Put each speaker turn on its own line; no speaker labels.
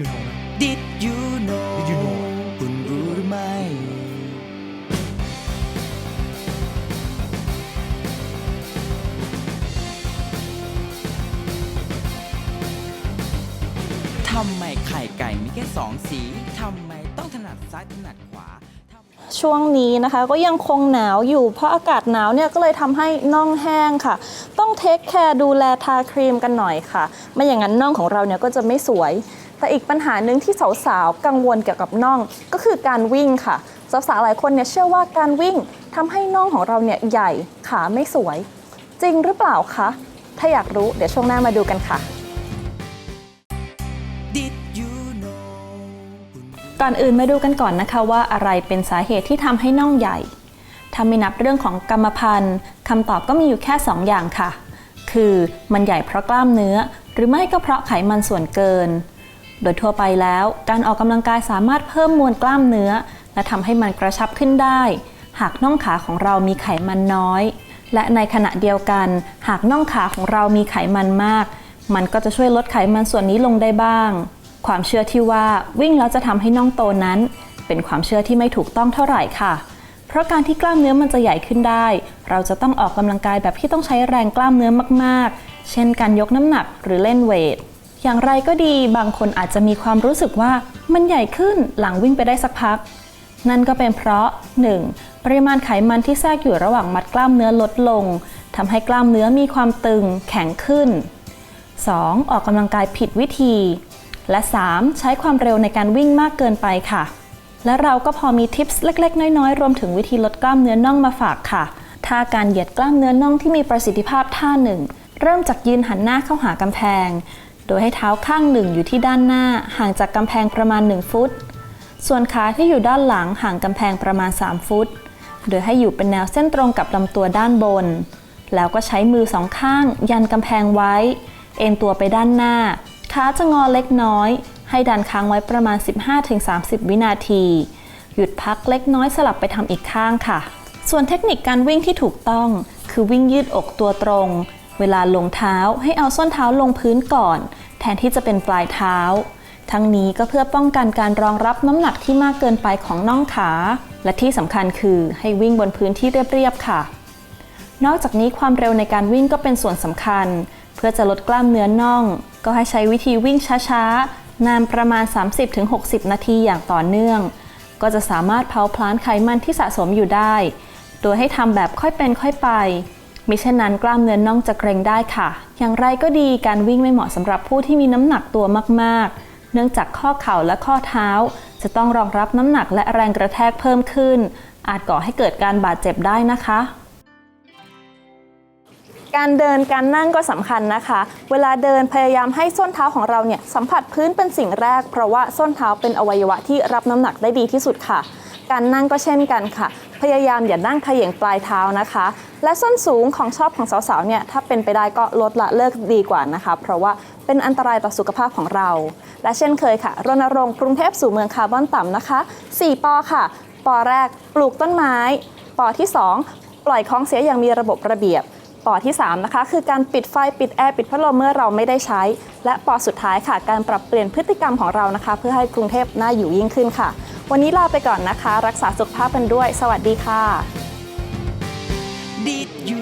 you know นะ
Did you know
Did you know
คุณรู้หรือไม่ ทำไมไข่ไก่มีแค่สองสี ทำไมต้องถนัดซ้ายถนัดขวาทำไม
ช่วงนี้นะคะก็ยังคงหนาวอยู่เพราะอากาศหนาวเนี่ยก็เลยทำให้น่องแห้งค่ะ ต้องเทคแคร์ดูแลทาครีมกันหน่อยค่ะ ไม่อย่างนั้นน่องของเราเนี่ยก็จะไม่สวย แต่อีกปัญหาหนึ่งที่สาวๆ กังวลเกี่ยวกับน่องก็คือการวิ่งค่ะ สาวๆ หลายคนเนี่ยเชื่อว่าการวิ่งทำให้น่องของเราเนี่ยใหญ่ขาไม่สวย จริงหรือเปล่าคะ ถ้าอยากรู้เดี๋ยวช่วงหน้ามาดูกันค่ะ
Did you know
ก่อนอื่นมาดูกันก่อนนะคะว่าอะไรเป็นสาเหตุที่ทำให้น่องใหญ่ ถ้าไม่นับเรื่องของกรรมพันธุ์คำตอบก็มีอยู่แค่ 2 อย่างค่ะ คือมันใหญ่เพราะกล้ามเนื้อ หรือไม่ก็เพราะไขมันส่วนเกิน โดยทั่วไปแล้ว การออกกำลังกายสามารถเพิ่มมวลกล้ามเนื้อ และทำให้มันกระชับขึ้นได้ หากน่องขาของเรามีไขมันน้อย และในขณะเดียวกัน หากน่องขาของเรามีไขมันมาก มันก็จะช่วยลดไขมันส่วนนี้ลงได้บ้าง ความเชื่อที่ว่าวิ่งแล้วจะทำให้น่องโตนั้น เป็นความเชื่อที่ไม่ถูกต้องเท่าไหร่ค่ะ เพราะการที่กล้ามเนื้อมันจะใหญ่ขึ้นได้ เราจะต้องออกกำลังกายแบบที่ต้องใช้แรงกล้ามเนื้อมากๆ เช่นการยกน้ำหนักหรือเล่นเวท อย่างไรก็ดีบางคนอาจจะมีความรู้สึกว่ามันใหญ่ขึ้นหลังวิ่งไปได้สักพัก นั่นก็เป็นเพราะ 1. ปริมาณไขมันที่แทรกอยู่ระหว่างมัดกล้ามเนื้อลดลงทำให้กล้ามเนื้อมีความตึงแข็งขึ้น 2. ออกกำลังกายผิดวิธี และ 3. ใช้ความเร็วในการวิ่งมากเกินไปค่ะ และเราก็พอมีทิปส์เล็ก ๆ น้อย ๆ รวมถึงวิธีลดกล้ามเนื้อน่องมาฝากค่ะ ท่าการเหยียดกล้ามเนื้อน่องที่มีประสิทธิภาพท่าหนึ่ง เริ่มจากยืนหันหน้าเข้าหากำแพง โดยให้เท้าข้างหนึ่งอยู่ที่ด้านหน้า ห่างจากกำแพงประมาณ 1 ฟุต ส่วนขาที่อยู่ด้านหลังห่างกำแพงประมาณ 3 ฟุต โดยให้อยู่เป็นแนวเส้นตรงกับลำตัวด้านบน แล้วก็ใช้มือสองข้าง ยันกำแพงไว้ เอ็นตัวไปด้านหน้า ขาจะงอเล็กน้อย ให้ดันค้างไว้ประมาณ 15-30 วินาที หยุดพักเล็กน้อยสลับไปทำอีกข้างค่ะ ส่วนเทคนิคการวิ่งที่ถูกต้อง คือวิ่งยืดอกตัวตรง เวลาลงเท้าให้เอาส้นเท้าลงพื้นก่อน แทนที่จะเป็นปลายเท้า ทั้งนี้ก็เพื่อป้องกันการรองรับน้ำหนักที่มากเกินไปของน่องขา และที่สำคัญคือให้วิ่งบนพื้นที่เรียบๆค่ะ นอกจากนี้ความเร็วในการวิ่งก็เป็นส่วนสำคัญ เพื่อจะลดกล้ามเนื้อน่อง ก็ให้ใช้วิธีวิ่งช้าๆ นานประมาณ 30-60 นาทีอย่างต่อเนื่อง ก็จะสามารถเผาผลาญไขมันที่สะสมอยู่ได้ โดยให้ทำแบบค่อยเป็นค่อยไปมิเช่นนั้นกล้ามเนื้อน่องจะเกร็งได้ค่ะ อย่างไรก็ดีการวิ่งไม่เหมาะสำหรับผู้ที่มีน้ำหนักตัวมากๆ เนื่องจากข้อเข่าและข้อเท้า จะต้องรองรับน้ำหนักและแรงกระแทกเพิ่มขึ้น อาจก่อให้เกิดการบาดเจ็บได้นะคะ การเดินการนั่งก็สำคัญนะคะ เวลาเดินพยายามให้ส้นเท้าของเราเนี่ยสัมผัสพื้นเป็นสิ่งแรก เพราะว่าส้นเท้าเป็นอวัยวะที่รับน้ำหนักได้ดีที่สุดค่ะ การนั่งก็เช่นกันค่ะ พยายามอย่านั่งเขย่งปลายเท้านะคะ และส้นสูงของชอบของสาวๆเนี่ยถ้าเป็นไปได้ก็ลดละเลิกดีกว่านะคะ เพราะว่าเป็นอันตรายต่อสุขภาพของเรา และเช่นเคยค่ะรณรงค์กรุงเทพสู่เมืองคาร์บอนต่ำนะคะ 4ปอค่ะปอแรกปลูกต้นไม้ปอที่ 2 ปล่อยของเสียอย่างมีระบบระเบียบ ปอที่ 3 นะคะ คือการปิดไฟปิดแอร์ปิดพัดลมเมื่อเราไม่ได้ใช้ และปอสุดท้ายค่ะ การปรับเปลี่ยนพฤติกรรมของเรานะคะ เพื่อให้กรุงเทพน่าอยู่ยิ่งขึ้นค่ะ วันนี้ลาไปก่อนนะคะ รักษาสุขภาพกันด้วย สวัสดีค่ะ
Did you